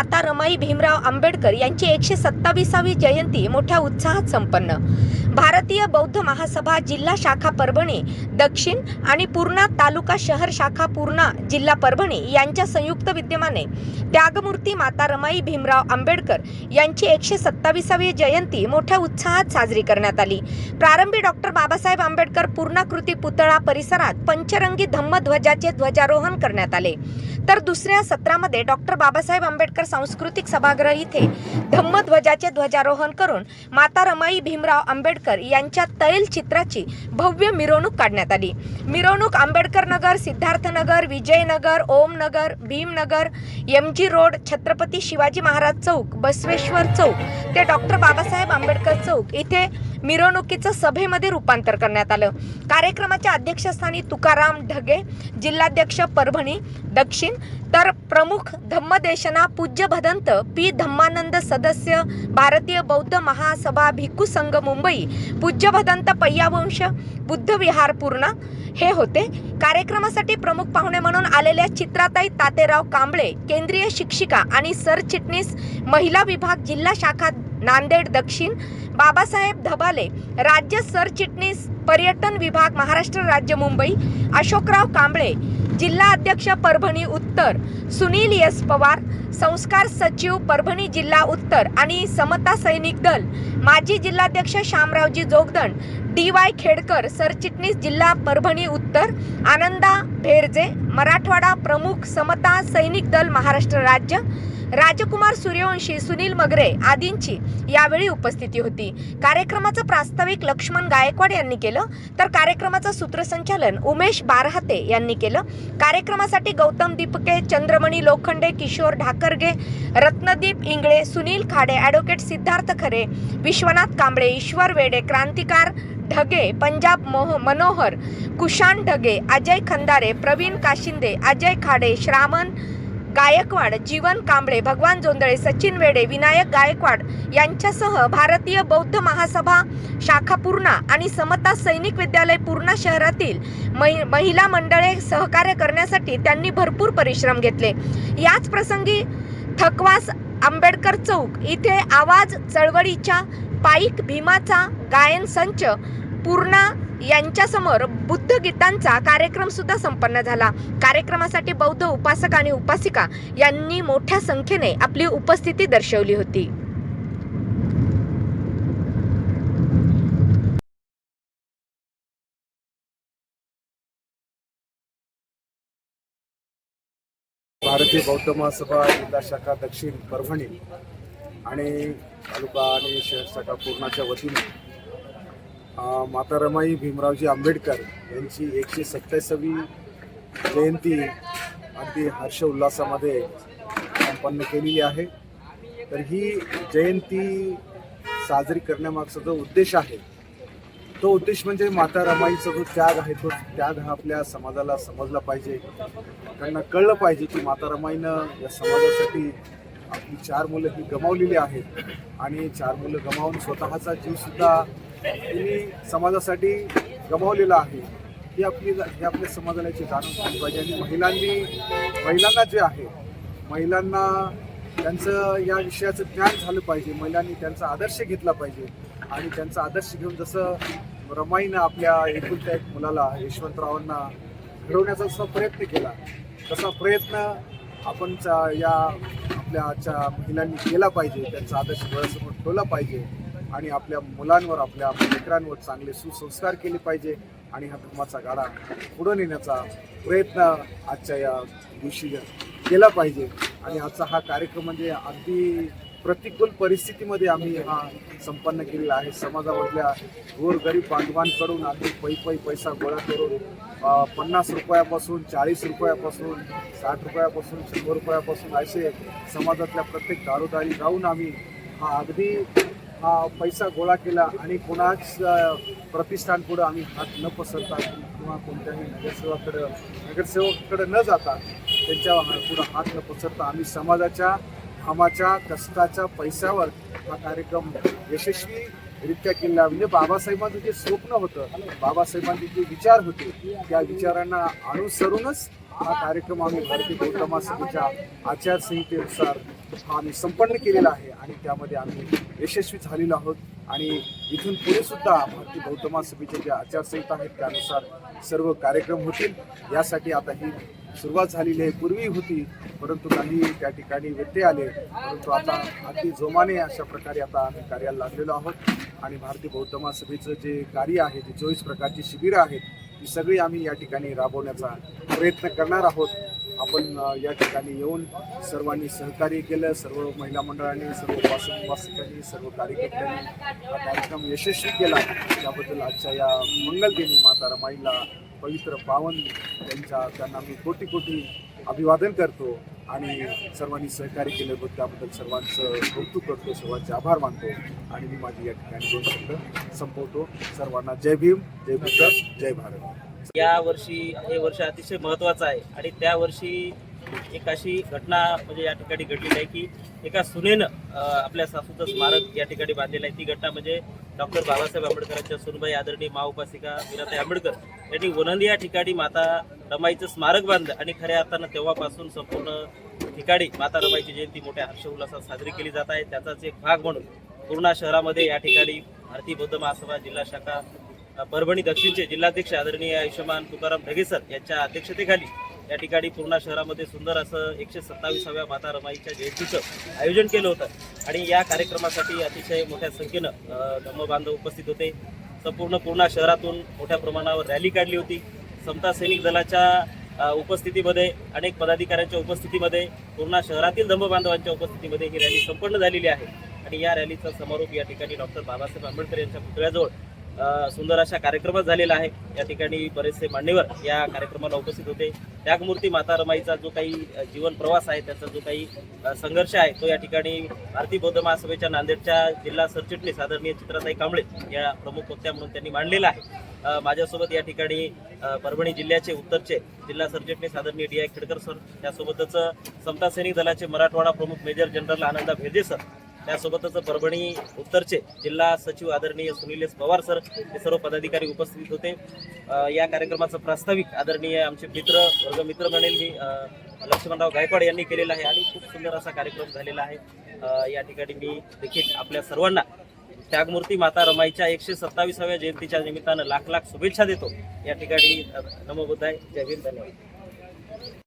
माता रमाई भीमराव आंबेडकर यांची एकशे सत्तावीसावी जयंती मोठ्या उत्साहात संपन्न. भारतीय बौद्ध महासभा जिल्हा शाखा परभणी दक्षिण आणि पूर्णा तालुका शहर शाखा पूर्णा जिल्हा परभणी यांच्या संयुक्त विद्यमाने त्यागमूर्ती माता रमाई भीमराव आंबेडकर यांची एकशे सत्तावीसावी जयंती मोठ्या उत्साहात साजरी करण्यात आली. प्रारंभी डॉक्टर बाबासाहेब आंबेडकर पूर्णाकृती पुतळा परिसरात पंचरंगी धम्मध्वजाचे ध्वजारोहण करण्यात आले. तर दुसऱ्या सत्रामध्ये डॉक्टर बाबासाहेब आंबेडकर सांस्कृतिक सभागृह इथे धम्मध्वजाचे ध्वजारोहण करून माता रमाई भीमराव आंबेडकर यांच्या तैल चित्राची भव्य मिरवणूक काढण्यात आली. मिरवणूक Ambedkar Nagar Siddharthnagar Vijaynagar Omnagar Bhimnagar M G road Chhatrapati Shivaji Maharaj Chowk Basaveshwar Chowk ते डॉक्टर बाबासाहेब आंबेडकर चौक. इथे मिरवणुकीचं सभेमध्ये रूपांतर करण्यात आलं. कार्यक्रमाच्या अध्यक्षस्थानी तुकाराम ढगे जिल्हाध्यक्ष परभणी दक्षिण तर प्रमुख धम्मदेशना पूज्य भदंत पी धम्मानंद सदस्य भारतीय बौद्ध महासभा भिक्खू संघ मुंबई पूज्य भदंत पय्यावंश बुद्ध विहार पूर्णा हे होते. कार्यक्रमासाठी प्रमुख पाहुणे म्हणून आलेल्या चित्राताई तातेराव कांबळे केंद्रीय शिक्षिका आणि सरचिटणीस महिला विभाग जिल्हा शाखा नांदेड दक्षिण. बाबासाहेब धबाले राज्य सरचिटणीस पर्यटन विभाग महाराष्ट्र राज्य मुंबई. अशोकराव कांबळे जिल्हा अध्यक्ष परभणी उत्तर. सुनील एस. पवार संस्कार सचिव परभणी जिल्हा उत्तर. आणि समता सैनिक दल माजी जिल्हाध्यक्ष शामरावजी जोगदंड डी वाय खेडकर सरचिटणीस जिल्हा परभणी उत्तर. आनंदा भेरजे मराठवाडा प्रमुख समता सैनिक दल महाराष्ट्र राज्य. राजकुमार सूर्यवंशी सुनील मगरे आदींची यावेळी उपस्थिती होती. कार्यक्रमाचं प्रास्ताविक लक्ष्मण गायकवाड यांनी केलं तर कार्यक्रमाचं सूत्रसंचालन उमेश बारहाते यांनी केलं. कार्यक्रमासाठी गौतम दीपके चंद्रमणी लोखंडे किशोर ढाकरगे रत्नदीप इंगळे सुनील खाडे ॲडव्होकेट सिद्धार्थ खरे विश्वनाथ कांबळे ईश्वर वेडे क्रांतिकार ढगे पंजाब मोह मनोहर कुशाण ढगे अजय खंदारे प्रवीण काशिंदे अजय खाडे श्रावण गायकवाड जीवन कांबळे भगवान जोंदळे सचिन वेडे विनायक गायकवाड यांच्यासह भारतीय बौद्ध महासभा शाखा पूर्णा आणि समता सैनिक विद्यालय पूर्णा शहरातील महि महिला मंडळे सहकार्य करण्यासाठी त्यांनी भरपूर परिश्रम घेतले. याच प्रसंगी थकवास आंबेडकर चौक इथे आवाज चळवळीच्या पाईक भीमाचा गायन संच पूर्णा यांच्यासमोर बुद्ध गीतांचा कार्यक्रम सुद्धा संपन्न झाला. कार्यक्रमासाठी बौद्ध उपासक आणि उपासिका यांनी मोठ्या संख्येने आपली उपस्थिती दर्शवली होती. भारतीय बौद्ध महासभा जिल्हा शाखा दक्षिण परभणी आणि तालुका आणि शहर शाखा पूर्णाच्या वतीने माता रमाई भीमरावजी आंबेडकर यांची एकशे सत्तावीसावी जयंती अगदी हर्ष उल्हासामध्ये संपन्न केलेली आहे. तर ही जयंती साजरी करण्यामागचा जो उद्देश आहे तो उद्देश म्हणजे माता रमाईचा जो त्याग आहे तो त्याग हा आपल्या समाजाला समजला पाहिजे. त्यांना कळलं पाहिजे की माता रमाईनं या समाजासाठी चार मुलं ही गमावलेली आहेत. आणि चार मुलं गमावून स्वतःचा जीवसुद्धा तिने समाजासाठी गमावलेला आहे. ही आपली हे आपल्या समाजाला याची जाणून झाली पाहिजे. आणि महिलांनी महिलांना जे आहे महिलांना त्यांचं या विषयाचं ज्ञान झालं पाहिजे. महिलांनी त्यांचा आदर्श घेतला पाहिजे. आणि त्यांचा आदर्श घेऊन जसं रमाईनं आपल्या एकुलत्या एक मुलाला यशवंतरावांना घडवण्याचा जसा प्रयत्न केला तसा प्रयत्न आपणचा या आपल्या आजच्या महिलांनी केला पाहिजे त्यांचा आदर्श डोळ्यासमोर ठेवला पाहिजे आणि आपल्या मुलांवर आपल्या लेकरांवर चांगले सुसंस्कार केले पाहिजे आणि हा धर्माचा गाडा पुढं नेण्याचा प्रयत्न आजच्या या दिवशी केला पाहिजे. आणि आजचा हा कार्यक्रम म्हणजे अगदी प्रतिकूल परिस्थितीमध्ये आम्ही हा संपन्न केलेला आहे. समाजामधल्या गोरगरीब बांधवांकडून अगदी पै पै पैसा गोळा करून पन्नास रुपयापासून चाळीस रुपयापासून साठ रुपयापासून शंभर रुपयापासून असे समाजातल्या प्रत्येक दारोदारी जाऊन आम्ही हा अगदी हा पैसा गोळा केला आणि कोणाच प्रतिष्ठान पुढं आम्ही हात न पसरता किंवा कोणत्याही नगरसेवकाकडं न जाता त्यांच्या पुढं हात न पसरता आम्ही समाजाच्या कामाच्या कष्टाच्या पैशावर हा कार्यक्रम यशस्वी रित्या केला म्हणजे बाबासाहेबांचं जे स्वप्न होतं बाबासाहेबांचे जे विचार होते त्या विचारांना अनुसरूनच हा कार्यक्रम आम्ही भारतीय बौद्ध आचारसंहितेनुसार हा आम्ही संपन्न केलेला आहे आणि त्यामध्ये आम्ही यशस्वी झालेलो आहोत. आणि इथून पुढे सुद्धा भारतीय गौतमा सभेच्या ज्या आचारसंहिता आहेत त्यानुसार सर्व कार्यक्रम होतील. यासाठी आता ही सुरुवात झालेली आहे. पूर्वी होती परंतु काही त्या ठिकाणी व्यत्यय आले. परंतु आता अगदी जोमाने अशा प्रकारे आता आम्ही कार्याला लागलेलो आहोत. आणि भारतीय बौद्ध महासभेचं जे कार्य आहे जे चोवीस प्रकारची शिबिरं आहेत ती सगळी आम्ही या ठिकाणी राबवण्याचा प्रयत्न करणार आहोत. आपण या ठिकाणी येऊन सर्वांनी सहकार्य केलं सर्व महिला मंडळांनी सर्व उपासक सर्व कार्यकर्त्यांनी हा कार्यक्रम यशस्वी केला. त्याबद्दल आजच्या या मंगलदिनी माता रमाईला पवित्र पावन त्यांच्या त्यांना मी कोटी कोटी अभिवादन करतो. आणि सर्वांनी सहकार्य केलं त्याबद्दल सर्वांचं कौतुक करतो सर्वांचे आभार मानतो. आणि मी माझी या ठिकाणी दोन शब्द संपवतो. सर्वांना जय भीम जय बुद्ध जय भारत. या वर्षी हे वर्ष अतिशय महत्त्वाचं आहे आणि त्या वर्षी एक अशी घटना म्हणजे या ठिकाणी घडलेली आहे की एका सुनेनं आपल्या सासूचं स्मारक या ठिकाणी बांधलेलं आहे. ती घटना म्हणजे डॉक्टर बाबासाहेब आंबेडकरांच्या सुनबाई आदरणीय महाउपासिका विनाताई आंबेडकर यांनी वनंदी या ठिकाणी माता रमाईचं स्मारक बांधलं आणि खऱ्या अर्थानं तेव्हापासून संपूर्ण ठिकाणी माता रमाईची जयंती मोठ्या हर्षोल्लासात साजरी केली जात आहे. त्याचाच एक भाग म्हणून पूर्णा शहरामध्ये या ठिकाणी भारतीय बौद्ध महासभा जिल्हा शाखा परभणी दक्षिणचे जिल्हाध्यक्ष आदरणीय आयुष्यमान तुकाराम ढगेसर यांच्या अध्यक्षतेखाली या ठिकाणी पूर्णा शहरामध्ये सुंदर असं एकशे सत्तावीसाव्या माता रमाईच्या जयंतीचं आयोजन केलं होतं. आणि या कार्यक्रमासाठी अतिशय मोठ्या संख्येनं धम्मबांधव उपस्थित होते. संपूर्ण पूर्णा शहरातून मोठ्या प्रमाणावर रॅली काढली होती. समता सैनिक दलाच्या उपस्थितीमध्ये अनेक पदाधिकाऱ्यांच्या उपस्थितीमध्ये पूर्णा शहरातील धम्मबांधवांच्या उपस्थितीमध्ये ही रॅली संपन्न झालेली आहे. आणि या रॅलीचा समारोप या ठिकाणी डॉक्टर बाबासाहेब आंबेडकर यांच्या पुतळ्याजवळ सुंदर अशा कार्यक्रमात झालेला आहे. या ठिकाणी बरेचसे मान्यवर या कार्यक्रमाला उपस्थित होते. त्यागमूर्ती माता रमाईचा जो काही जीवन प्रवास आहे त्याचा जो काही संघर्ष आहे तो या ठिकाणी भारतीय बौद्ध महासभेच्या नांदेडच्या जिल्हा सरचिटणीस आदरणीय चित्राताई कांबळे या प्रमुख होत्या म्हणून त्यांनी मांडलेला आहे. माझ्यासोबत या ठिकाणी परभणी जिल्ह्याचे उत्तरचे जिल्हा सरचिटणीस आदरणीय डी आय खेडकर सर त्यासोबतच समता सैनिक दलाचे मराठवाडा प्रमुख मेजर जनरल आनंदा भेदे सर त्यासोबतच परभणी उत्तरचे जिल्हा सचिव आदरणीय सुनील पवार सर हे सर्व पदाधिकारी उपस्थित होते. या कार्यक्रमाचं प्रास्ताविक आदरणीय आमचे मित्र वर्गमित्र म्हणेल मी लक्ष्मणराव गायकवाड यांनी केलेलं आहे आणि खूप सुंदर असा कार्यक्रम झालेला आहे. या ठिकाणी मी देखील आपल्या सर्वांना त्यागमूर्ती माता रमाईच्या एकशे सत्तावीसाव्या जयंतीच्या निमित्तानं लाख लाख शुभेच्छा देतो. या ठिकाणी नमोबुद्धाय जय हिंद धन्यवाद.